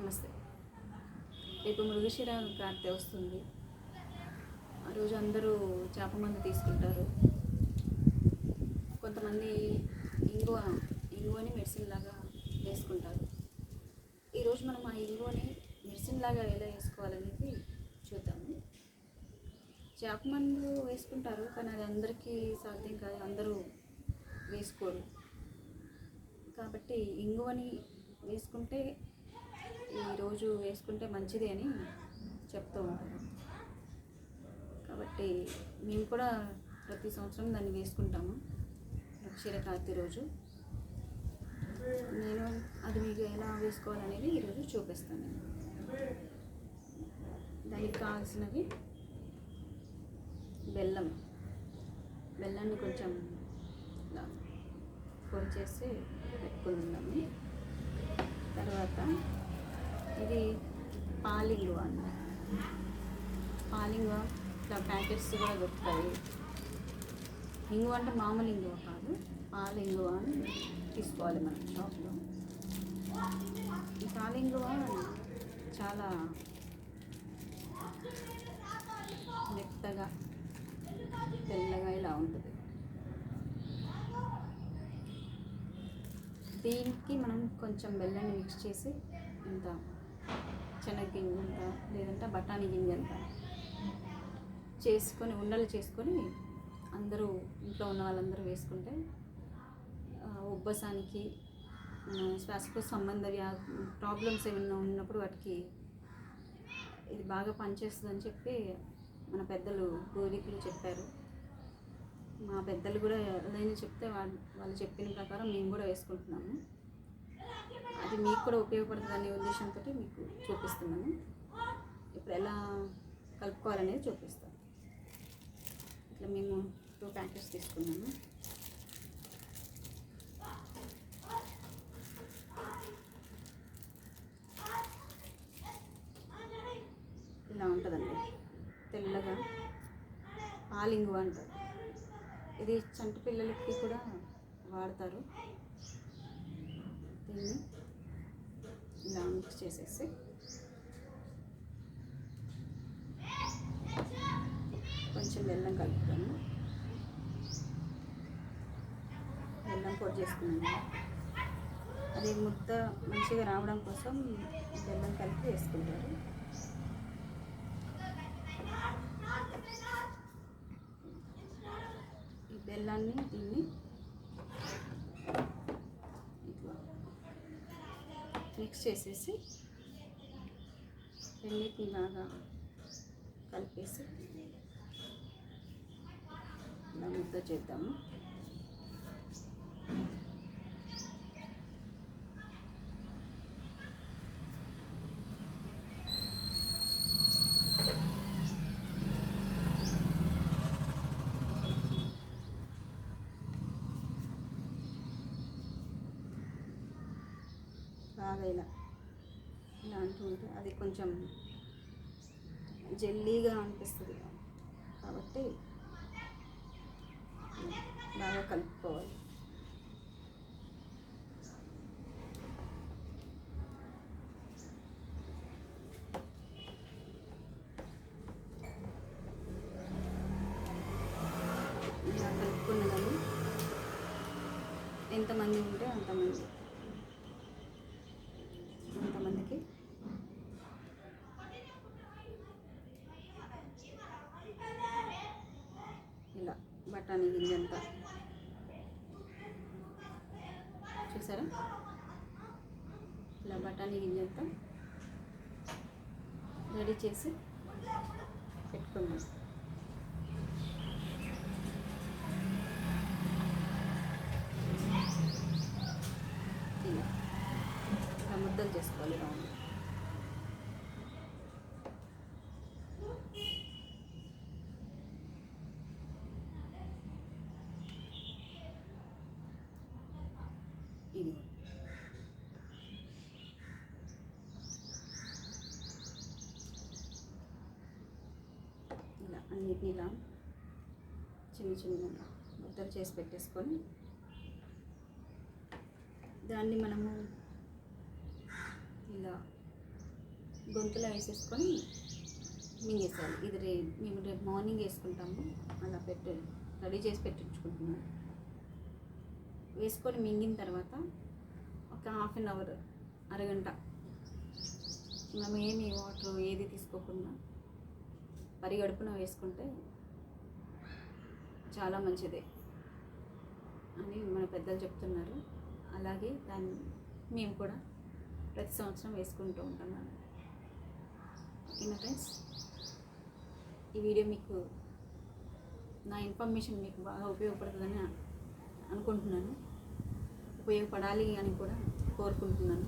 నమస్తే. రేపు మృగశిర కార్తె వస్తుంది. ఆ రోజు అందరూ చేప మందు తీసుకుంటారు. కొంతమంది ఇంగువ ఇంగువని మెడిసిన్ లాగా వేసుకుంటారు. ఈరోజు మనం ఆ ఇంగువని మెడిసిన్ లాగా ఎలా వేసుకోవాలనేది చూద్దాము. చేప మందు వేసుకుంటారు కానీ అది అందరికీ సాధ్యం కాదు. అందరూ వేసుకోరు. కాబట్టి ఇంగువని వేసుకుంటే ఈరోజు వేసుకుంటే మంచిది అని చెప్తూ ఉంటారు. కాబట్టి మేము కూడా ప్రతి సంవత్సరం దాన్ని వేసుకుంటాము. క్షీరకార్తి రోజు. నేను అది మీకు ఎలా వేసుకోవాలనేది ఈరోజు చూపిస్తాను. దానికి కావాల్సినవి బెల్లం. బెల్లాన్ని కొంచెం పొడి చేసి పెట్టుకుందాము తర్వాత ఇది పాలింగు అంట పాలింగు ఇట్లా ప్యాకెట్స్ కూడా దొరుకుతాయి. ఇంగువ అంటే మామూలు ఇంగువ కాదు పాలింగువ అని తీసుకోవాలి మనం షాప్లో. ఈ పాలింగువ చాలా మెత్తగా తెల్లగా ఇలా ఉంటుంది. దీనికి మనం కొంచెం బెల్లాన్ని మిక్స్ చేసి ఇంత శనగగింజ అంత లేదంటే బఠానీ గింజ అంత చేసుకొని ఉండలు చేసుకొని అందరూ ఇంట్లో ఉన్న వాళ్ళందరూ వేసుకుంటే ఉబ్బసానికి ఆ, శ్వాసకోశ సంబంధ వ్యా ప్రాబ్లమ్స్ ఏమైనా ఉన్నప్పుడు వాటికి ఇది బాగా పనిచేస్తుందని చెప్పి మన పెద్దలు పూర్వీకులు చెప్పారు. మా పెద్దలు కూడా ఏదైనా చెప్తే వాళ్ళు వాళ్ళు చెప్పిన ప్రకారం మేము కూడా వేసుకుంటున్నాము. అది మీకు కూడా ఉపయోగపడుతుంది అనే ఉద్దేశంతో మీకు చూపిస్తున్నాను. ఇప్పుడు ఎలా కలుపుకోవాలనేది చూపిస్తాను. ఇట్లా మేము టూ ప్యాకెట్స్ తీసుకున్నాము. ఇలా ఉంటుందండి. తెల్లగా పాలింగు అంటారు ఇది చంటి పిల్లలకి కూడా వాడతారు. దీన్ని ఇలా మిక్స్ చేసేసి. కొంచెం బెల్లం కలుపుతాము బెల్లం పొడి చేసుకున్నాము అది ముద్ద మంచిగా రావడం కోసం బెల్లం కలిపి వేసుకుంటారు. ఈ బెల్లాన్ని దీన్ని ఇట్లా మిక్స్ చేసేసి రెండింటిని బాగా కలిపేసి ఇలా ముద్ద చేద్దాము. బాగా ఇలా ఇలా అంటూ ఉంటే అది కొంచెం జెల్లీగా అనిపిస్తుంది. కాబట్టి బాగా కలుపుకోవాలి. కలుపుకున్నదాన్ని ఎంతమంది ఉంటే అంతమంది అంతమందికి ఇలా బఠానీ గింజంతా. చూసారా? ఇలా బఠానీ గింజంతా రెడీ చేసి పెట్టుకున్నాం ఇలా ఇలా ముద్దలు చేసుకోవాలి రౌండ్ ఇది ఇలా ఇలా చిన్న చిన్న ముద్దలు చేసి పెట్టేసుకొని దాన్ని మనము ఇలా గొంతులో వేసేసుకొని మింగేసాలి ఇది రే మేము రేపు మార్నింగ్ వేసుకుంటాము. అలా పెట్టి రెడీ చేసి పెట్టించుకుంటున్నాము వేసుకొని మింగిన తర్వాత ఒక హాఫ్ అన్ అవర్ అరగంట మనం ఏమి వాటర్ ఏది తీసుకోకుండా పరిగడుపున వేసుకుంటే చాలా మంచిది అని మన పెద్దలు చెప్తున్నారు. అలాగే దాన్ని మేము కూడా ప్రతి సంవత్సరం వేసుకుంటూ ఉంటున్నాను. ఓకేనా ఫ్రెండ్స్? ఈ వీడియో మీకు నా ఇన్ఫర్మేషన్ మీకు బాగా ఉపయోగపడుతుందని అనుకుంటున్నాను. ఉపయోగపడాలి అని కూడా కోరుకుంటున్నాను.